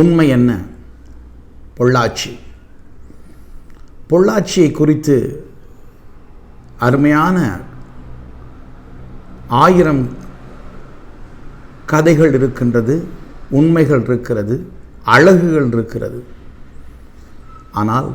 உண்மை என்ன? பொள்ளாச்சி. பொள்ளாச்சியை குறித்து அருமையான ஆயிரம் கதைகள் இருக்கின்றது உண்மைகள் இருக்கிறது அழகுகள் இருக்கிறது. ஆனால்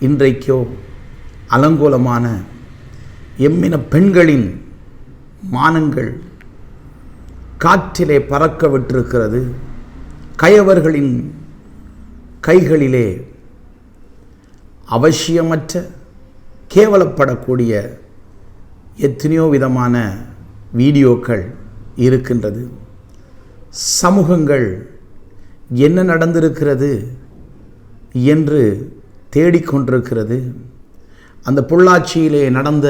இன்றைக்கோ அலங்கோலமான எம்மின பெண்களின் மானங்கள் காற்றிலே பறக்க விட்டிருக்கிறது. கயவர்களின் கைகளிலே அவசியமற்ற கேவலப்படக்கூடிய எத்தனையோ விதமான வீடியோக்கள் இருக்கின்றது. சமூகங்கள் என்ன நடந்திருக்கிறது என்று தேடிக்கொண்டிருக்கிறது அந்த பொள்ளாச்சியிலே நடந்த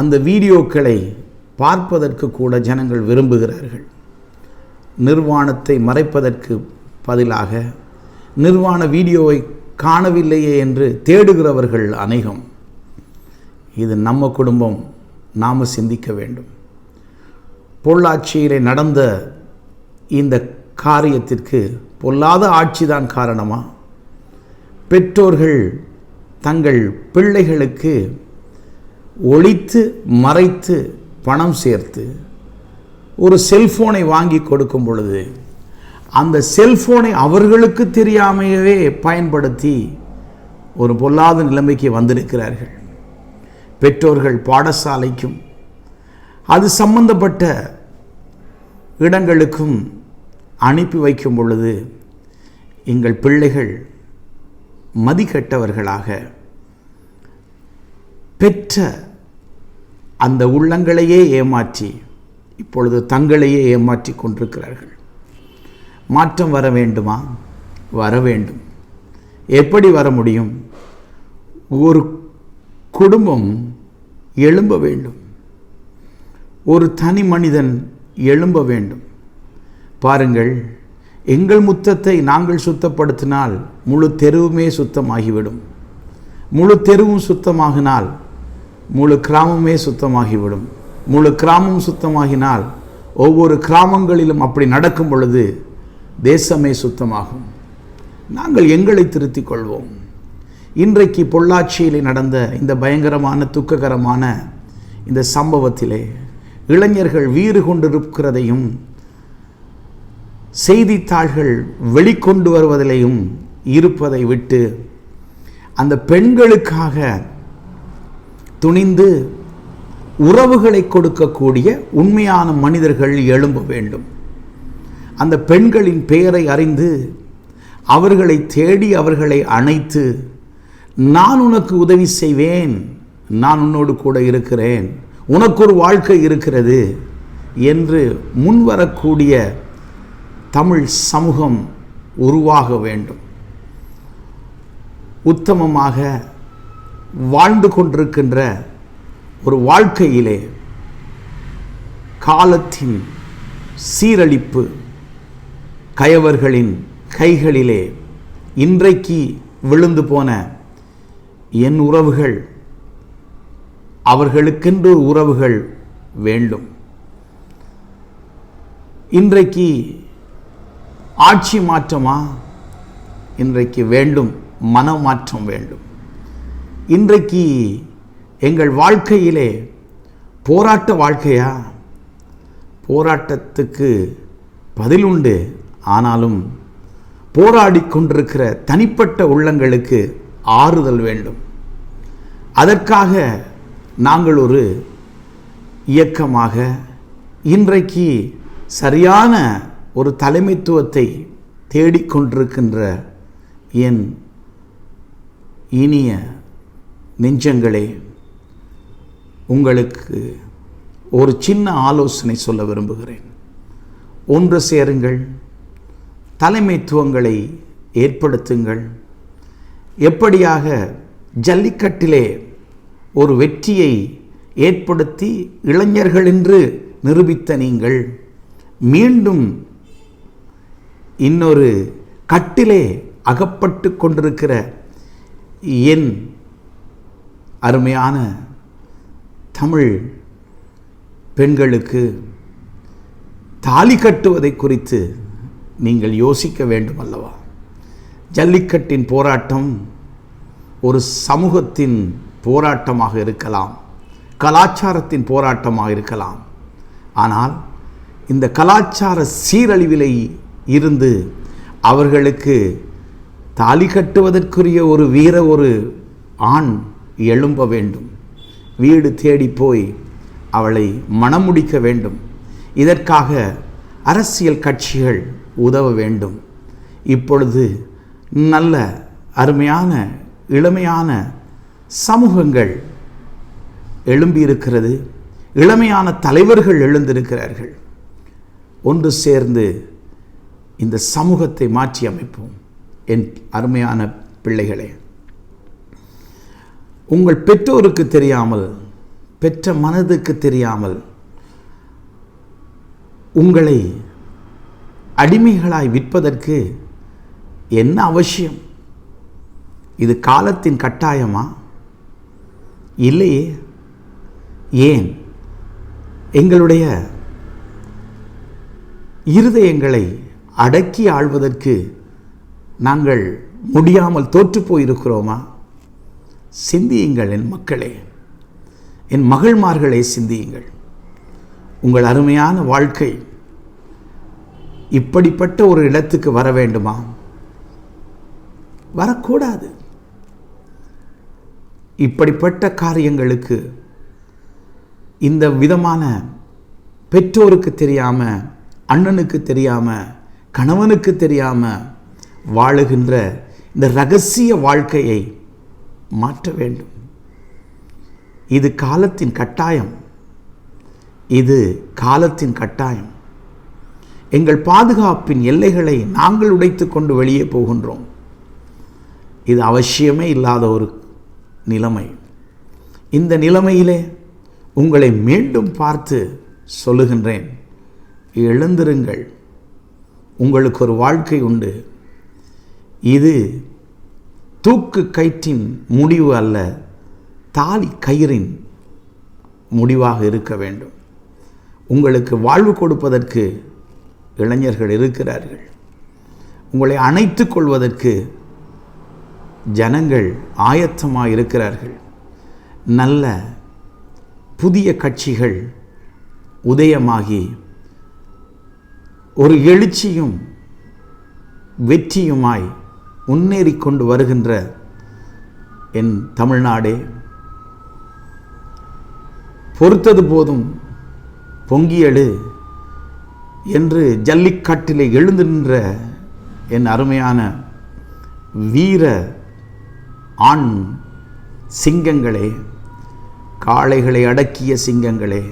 அந்த வீடியோக்களை பார்ப்பதற்கு கூட ஜனங்கள் விரும்புகிறார்கள். நிர்வாணத்தை மறைப்பதற்கு பதிலாக நிர்வாண வீடியோவை காணவில்லையே என்று தேடுகிறவர்கள் அநேகம். இது நம்ம குடும்பம் நாம் சிந்திக்க வேண்டும். பொள்ளாச்சியிலே நடந்த இந்த காரியத்திற்கு பொல்லாத ஆட்சிதான் காரணமா? பெற்றோர்கள் தங்கள் பிள்ளைகளுக்கு ஒழித்து மறைத்து பணம் சேர்த்து ஒரு செல்ஃபோனை வாங்கி கொடுக்கும் பொழுது அந்த செல்ஃபோனை அவர்களுக்கு தெரியாமையவே பயன்படுத்தி ஒரு பொல்லாத நிலைமைக்கு வந்திருக்கிறார்கள். பெற்றோர்கள் பாடசாலைக்கும் அது சம்பந்தப்பட்ட இடங்களுக்கும் அனுப்பி வைக்கும் பொழுது எங்கள் பிள்ளைகள் மதிக்கட்டவர்களாக பெற்ற அந்த உள்ளங்களையே ஏமாற்றி இப்பொழுது தங்களையே ஏமாற்றி கொண்டிருக்கிறார்கள். மாற்றம் வர வேண்டுமா? வர வேண்டும். எப்படி வர முடியும்? ஒரு குடும்பம் எழும்ப வேண்டும். ஒரு தனி மனிதன் எழும்ப வேண்டும். பாருங்கள் எங்கள் முத்தத்தை நாங்கள் சுத்தப்படுத்தினால் முழு தெருவுமே சுத்தமாகிவிடும். முழு தெருவும் சுத்தமாகினால் முழு கிராமமே சுத்தமாகிவிடும். முழு கிராமம் சுத்தமாகினால் ஒவ்வொரு கிராமங்களிலும் அப்படி நடக்கும் பொழுது தேசமே சுத்தமாகும். நாங்கள் எங்களை திருத்திக் கொள்வோம். இன்றைக்கு பொள்ளாச்சியிலே நடந்த இந்த பயங்கரமான துக்ககரமான இந்த சம்பவத்திலே இளைஞர்கள் வீறு கொண்டிருக்கிறதையும் செய்தித்தாள்கள் வெளிக்கொண்டு வருவதிலையும் இருப்பதை விட்டு அந்த பெண்களுக்காக துணிந்து உறவுகளை கொடுக்கக்கூடிய உண்மையான மனிதர்கள் எழும்ப வேண்டும். அந்த பெண்களின் பெயரை அறிந்து அவர்களை தேடி அவர்களை அணைத்து நான் உனக்கு உதவி செய்வேன் நான் உன்னோடு கூட இருக்கிறேன் உனக்கு ஒரு வாழ்க்கை இருக்கிறது என்று முன்வரக்கூடிய தமிழ் சமூகம் உருவாக வேண்டும். உத்தமமாக வாழ்ந்து கொண்டிருக்கின்ற ஒரு வாழ்க்கையிலே காலத்தின் சீரழிப்பு கயவர்களின் கைகளிலே இன்றைக்கு விழுந்து போன என் உறவுகள் அவர்களுக்கென்று உறவுகள் வேண்டும். இன்றைக்கு ஆட்சி மாற்றமா? இன்றைக்கு வேண்டும் மனமாற்றம் வேண்டும். இன்றைக்கு எங்கள் வாழ்க்கையிலே போராட்ட வாழ்க்கையா? போராட்டத்துக்கு பதில் உண்டு ஆனாலும் போராடி கொண்டிருக்கிற தனிப்பட்ட உள்ளங்களுக்கு ஆறுதல் வேண்டும். அதற்காக நாங்கள் ஒரு இயக்கமாக இன்றைக்கு சரியான ஒரு தலைமைத்துவத்தை தேடிக்கொண்டிருக்கின்ற என் இனிய நெஞ்சங்களே உங்களுக்கு ஒரு சின்ன ஆலோசனை சொல்ல விரும்புகிறேன். ஒன்று சேருங்கள் தலைமைத்துவங்களை ஏற்படுத்துங்கள். எப்படியாக ஜல்லிக்கட்டிலே ஒரு வெற்றியை ஏற்படுத்தி இளைஞர்கள் என்று நிரூபித்த நீங்கள் மீண்டும் இன்னொரு கட்டிலே அகப்பட்டு கொண்டிருக்கிற என் அருமையான தமிழ் பெண்களுக்கு தாலி கட்டுவதை குறித்து நீங்கள் யோசிக்க வேண்டும் அல்லவா? ஜல்லிக்கட்டின் போராட்டம் ஒரு சமூகத்தின் போராட்டமாக இருக்கலாம் கலாச்சாரத்தின் போராட்டமாக இருக்கலாம். ஆனால் இந்த கலாச்சார சீரழிவிலை இருந்து அவர்களுக்கு தாலி கட்டுவதற்குரிய ஒரு வீர ஒரு ஆண் எழும்ப வேண்டும். வீடு தேடி போய் அவளை மணமுடிக்க வேண்டும். இதற்காக அரசியல் கட்சிகள் உதவ வேண்டும். இப்பொழுது நல்ல அருமையான இளமையான சமூகங்கள் எழும்பியிருக்கிறது. இளமையான தலைவர்கள் எழுந்திருக்கிறார்கள். ஒன்று சேர்ந்து இந்த சமூகத்தை மாற்றி அமைப்போம். என் அருமையான பிள்ளைகளே. உங்கள் பெற்றோருக்கு தெரியாமல் பெற்ற மனதுக்கு தெரியாமல் உங்களை அடிமைகளாய் விற்பதற்கு என்ன அவசியம்? இது காலத்தின் கட்டாயமா? இல்லையே. ஏன்? எங்களுடைய இருதயங்களை அடக்கி ஆள்வதற்கு நாங்கள் முடியாமல் தோற்று போயிருக்கிறோமா? சிந்தியுங்கள் என் மக்களே. என் மகள்மார்களே சிந்தியுங்கள். உங்கள் அருமையான வாழ்க்கை இப்படிப்பட்ட ஒரு இடத்துக்கு வர வேண்டுமா? வரக்கூடாது. இப்படிப்பட்ட காரியங்களுக்கு இந்த விதமான பெற்றோருக்கு தெரியாம அண்ணனுக்கு தெரியாம கணவனுக்கு தெரியாம வாழுகின்ற இந்த ரகசிய வாழ்க்கையை மாற்ற வேண்டும். இது காலத்தின் கட்டாயம். இது காலத்தின் கட்டாயம். எங்கள் பாதுகாப்பின் எல்லைகளை நாங்கள் உடைத்து கொண்டு வெளியே போகின்றோம். இது அவசியமே இல்லாத ஒரு நிலைமை. இந்த நிலைமையிலே உங்களை மீண்டும் பார்த்து சொல்லுகின்றேன். எழுந்திருங்கள். உங்களுக்கு ஒரு வாழ்க்கை உண்டு. இது தூக்கு கயிற்றின் முடிவு அல்ல தாலி கயிறின் முடிவாக இருக்க வேண்டும். உங்களுக்கு வாழ்வு கொடுப்பதற்கு இளைஞர்கள் இருக்கிறார்கள். உங்களை அணைத்து கொள்வதற்கு ஜனங்கள் ஆயத்தமாக இருக்கிறார்கள். நல்ல புதிய கட்சிகள் உதயமாகி ஒரு எழுச்சியும் வெற்றியுமாய் முன்னேறி கொண்டு வருகின்ற என் தமிழ்நாடே. பொறுத்தது போதும் பொங்கியடு என்று ஜல்லிக்கட்டிலே எழுந்து நின்ற என் அருமையான வீர ஆண் சிங்கங்களே காளைகளை அடக்கிய சிங்கங்களே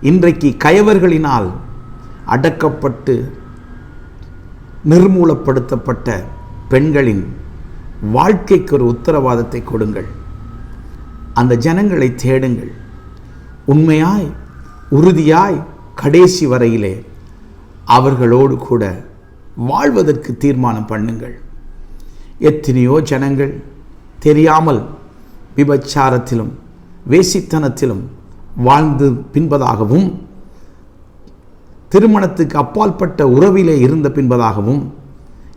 இன்றைக்கு கயவர்களினால் அடக்கப்பட்டு நிர்மூலப்படுத்தப்பட்ட பெண்களின் வாழ்க்கைக்கு ஒரு உத்தரவாதத்தை கொடுங்கள். அந்த ஜனங்களை தேடுங்கள். உண்மையாய் உறுதியாய் கடைசி வரையிலே அவர்களோடு கூட வாழ்வதற்கு தீர்மானம் பண்ணுங்கள். எத்தனையோ ஜனங்கள் தெரியாமல் விபச்சாரத்திலும் வேசித்தனத்திலும் வாழ்ந்து பின்பதாகவும் திருமணத்துக்கு அப்பால்பட்ட உறவிலே இருந்த பின்பதாகவும்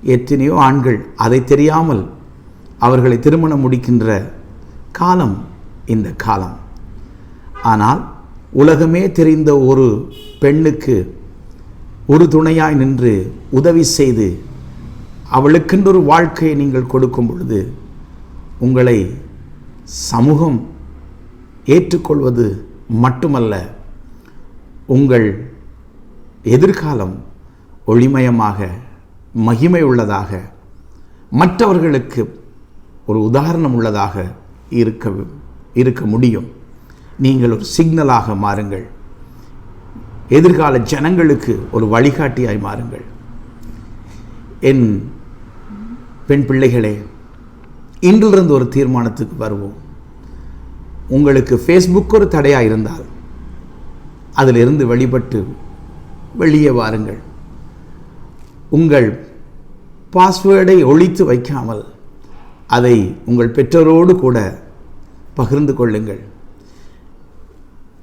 எத்தனையோ ஆண்கள் அதை தெரியாமல் அவர்களை திருமணம் முடிக்கின்ற காலம் இந்த காலம். ஆனால் உலகமே தெரிந்த ஒரு பெண்ணுக்கு ஒரு துணையாய் நின்று உதவி செய்து அவளுக்கென்றொரு வாழ்க்கையை நீங்கள் கொடுக்கும் பொழுது உங்களை சமூகம் ஏற்றுக்கொள்வது மட்டுமல்ல உங்கள் எதிர்காலம் ஒளிமயமாக மகிமை உள்ளதாக மற்றவர்களுக்கு ஒரு உதாரணம் உள்ளதாக இருக்க இருக்க முடியும். நீங்கள் ஒரு சிக்னலாக மாறுங்கள். எதிர்கால ஜனங்களுக்கு ஒரு வழிகாட்டியாய் மாறுங்கள். என் பெண் பிள்ளைகளே இன்றிலிருந்து ஒரு தீர்மானத்துக்கு வருவோம். உங்களுக்கு ஃபேஸ்புக் ஒரு தடையாக இருந்தால் அதிலிருந்து வெளிப்பட்டு வெளியே வாருங்கள். உங்கள் பாஸ்வேர்டை ஒழித்து வைக்காமல் அதை உங்கள் பெற்றோரோடு கூட பகிர்ந்து கொள்ளுங்கள்.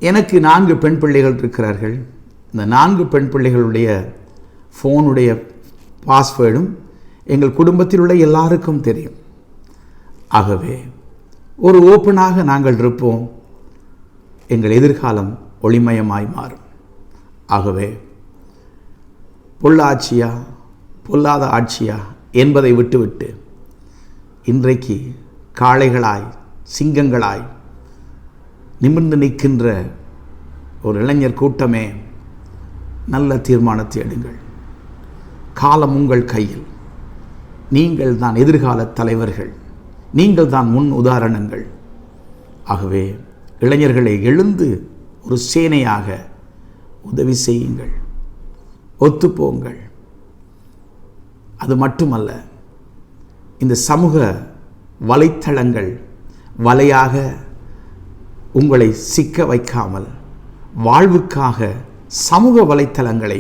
எனக்கு நான்கு பெண் பிள்ளைகள் இருக்கிறார்கள். இந்த நான்கு பெண் பிள்ளைகளுடைய ஃபோனுடைய பாஸ்வேர்டும் எங்கள் குடும்பத்தில் உள்ள எல்லாருக்கும் தெரியும். ஆகவே ஒரு ஓப்பனாக நாங்கள் இருப்போம். எங்கள் எதிர்காலம் ஒளிமயமாய் மாறும். ஆகவே பொள்ளாச்சியா பொல்லாத ஆட்சியா என்பதை விட்டுவிட்டு இன்றைக்கு காளைகளாய் சிங்கங்களாய் நிமிர்ந்து நிற்கின்ற ஒரு இளைஞர் கூட்டமே நல்ல தீர்மானத்தை எடுங்கள். காலம் உங்கள் கையில். நீங்கள் தான் எதிர்கால தலைவர்கள். நீங்கள் தான் முன் உதாரணங்கள். ஆகவே இளைஞர்களை எழுந்து ஒரு சேனையாக உதவி செய்யுங்கள். ஒத்துப்போங்கள். அது மட்டுமல்ல இந்த சமூக வலைத்தளங்கள் வலையாக உங்களை சிக்க வைக்காமல் வாழ்வுக்காக சமூக வலைத்தளங்களை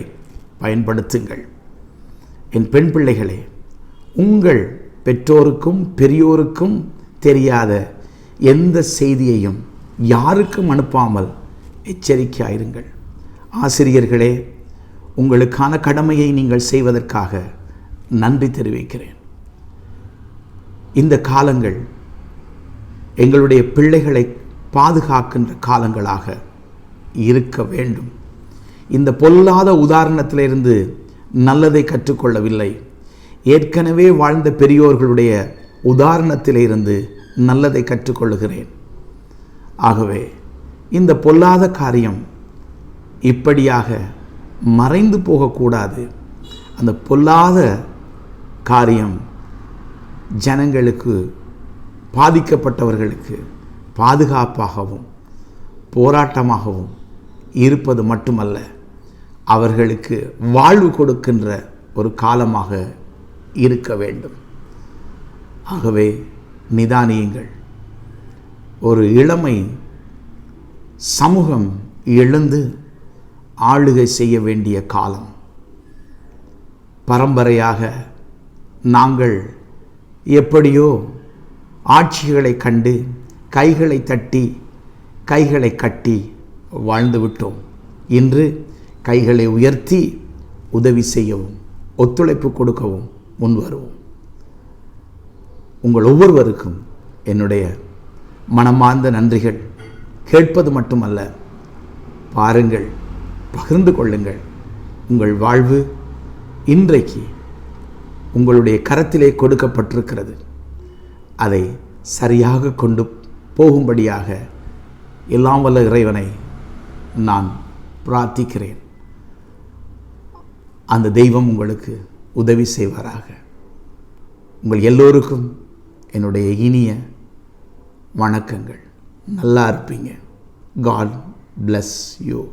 பயன்படுத்துங்கள். என் பெண் பிள்ளைகளே உங்கள் பெற்றோருக்கும் பெரியோருக்கும் தெரியாத எந்த செய்தியையும் யாருக்கும் அனுப்பாமல் எச்சரிக்கையாயிருங்கள். ஆசிரியர்களே உங்களுக்கான கடமையை நீங்கள் செய்வதற்காக நன்றி தெரிவிக்கிறேன். இந்த காலங்கள் எங்களுடைய பிள்ளைகளை பாதுகாக்கின்ற காலங்களாக இருக்க வேண்டும். இந்த பொல்லாத உதாரணத்திலிருந்து நல்லதை கற்றுக்கொள்ளவில்லை. ஏற்கனவே வாழ்ந்த பெரியோர்களுடைய உதாரணத்திலிருந்து நல்லதை கற்றுக்கொள்கிறேன் ஆகவே இந்த பொல்லாத காரியம் இப்படியாக மறைந்து போகக்கூடாது. அந்த பொல்லாத காரியம் ஜனங்களுக்கு பாதிக்கப்பட்டவர்களுக்கு பாதுகாப்பாகவும் போராட்டமாகவும் இருப்பது மட்டுமல்ல அவர்களுக்கு வாழ்வு கொடுக்கின்ற ஒரு காலமாக இருக்க வேண்டும். ஆகவே நிதானியுங்கள். ஒரு இளமை சமூகம் எழுந்து ஆளுகை செய்ய வேண்டிய காலம். பரம்பரையாக நாங்கள் எப்படியோ ஆட்சிகளை கண்டு கைகளை தட்டி கைகளை கட்டி வாழ்ந்து விட்டோம். இன்று கைகளை உயர்த்தி உதவி செய்யவும் ஒத்துழைப்பு கொடுக்கவும் முன் வருவோம். உங்கள் ஒவ்வொருவருக்கும் என்னுடைய மனமார்ந்த நன்றிகள். கேட்பது மட்டுமல்ல பாருங்கள் பகிர்ந்து கொள்ளுங்கள். உங்கள் வாழ்வு இன்றைக்கு உங்களுடைய கரத்திலே கொடுக்கப்பட்டிருக்கிறது. அதை சரியாக கொண்டு போகும்படியாக எல்லாம் வல்ல இறைவனை நான் பிரார்த்திக்கிறேன். அந்த தெய்வம் உங்களுக்கு உதவி செய்வாராக. உங்கள் எல்லோருக்கும் என்னுடைய இனிய வணக்கங்கள். நல்லா இருப்பீங்க. God bless you